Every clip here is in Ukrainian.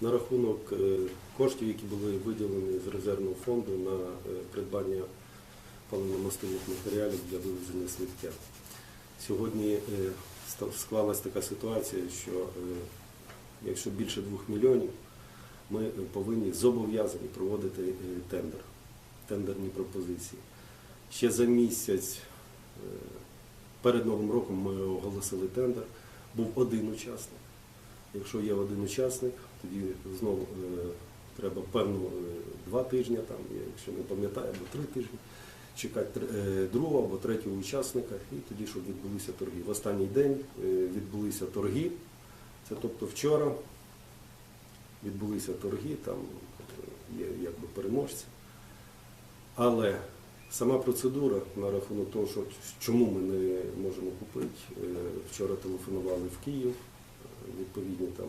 на рахунок е, коштів, які були виділені з резервного фонду на е, придбання паливно-мастильних матеріалів для вивезення сміття. Сьогодні е, склалась така ситуація, що якщо більше 2 мільйонів, ми повинні зобов'язані проводити тендер, тендерні пропозиції. Ще за місяць перед Новим роком ми оголосили тендер. Був один учасник. Якщо є один учасник, тоді знову е, треба певно е, два тижні, там, якщо не пам'ятаю, або три тижні, чекати е, другого або третього учасника, і тоді, щоб відбулися торги. В останній день відбулися торги. Це тобто вчора відбулися торги, там є якби переможці. Але сама процедура на рахунок того, що чому ми не можемо купити, вчора телефонували в Київ, відповідні там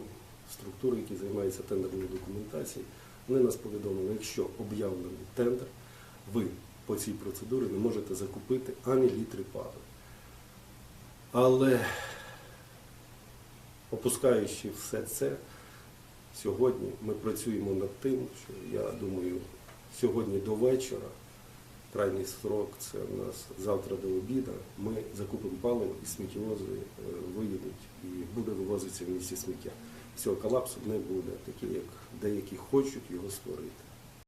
структури, які займаються тендерною документацією. Вони нас повідомили, якщо об'явлений тендер, ви по цій процедурі не можете закупити ані літри палива. Але опускаючи все це, сьогодні ми працюємо над тим, що я думаю, сьогодні до вечора, крайній срок це у нас завтра до обіду, ми закупимо паливо і сміттєвози е, виїдуть і буде вивозитися в місті сміття. Цього колапсу не буде, такі як деякі хочуть його створити.